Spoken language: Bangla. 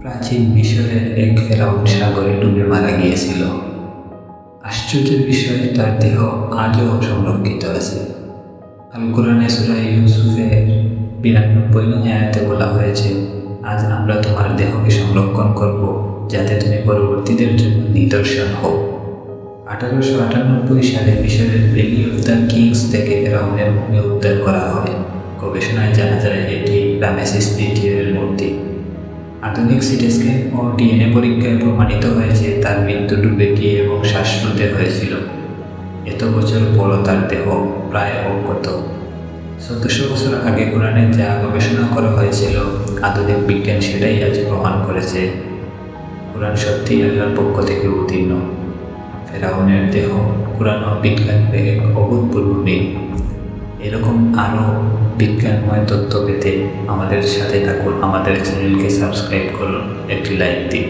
প্রাচীন মিশরের এক ফেরাউন সাগরে ডুবে মারা গিয়েছিল। আশ্চর্যের বিষয়, তার দেহ আজও সংরক্ষিত আছে। আল কোরআনে সুরাই ইউসুফের বিরানব্বই আয়াতে বলা হয়েছে, আজ আমরা তোমার দেহকে সংরক্ষণ করব, যাতে তুমি পরবর্তীদের জন্য নিদর্শন হও। আঠারোশো আটানব্বই সালে মিশরের ভ্যালি অফ দ্য কিংস থেকে ফেরাউনের ভূমি উদ্ধার করা হয়। গবেষণায় জানা যায়, এটি রামেসিস দ্বিতীয়ের আধুনিক সিটি স্ক্যান ও ডিএনএ পরীক্ষায় প্রমাণিত হয়েছে তার মৃত্যু ডুবে গিয়ে এবং শ্বাসরোধে হয়েছিল। এত বছর পরও তার দেহ প্রায় অজ্ঞত। চোদ্দশো বছর আগে কোরআনে যা গবেষণা করা হয়েছিল আধুনিক বিজ্ঞান সেটাই আজ প্রমাণ করেছে। কোরআন সত্যি আল্লাহর পক্ষ থেকে উত্তীর্ণ ফেরাউনের দেহ কোরআন ও বিজ্ঞানের এক অভূতপূর্ব মিল এরকম আরও বিজ্ঞানময় তথ্য পেতে আমাদের সাথে থাকুন। আমাদের চ্যানেলকে সাবস্ক্রাইব করুন। একটি লাইক দিন।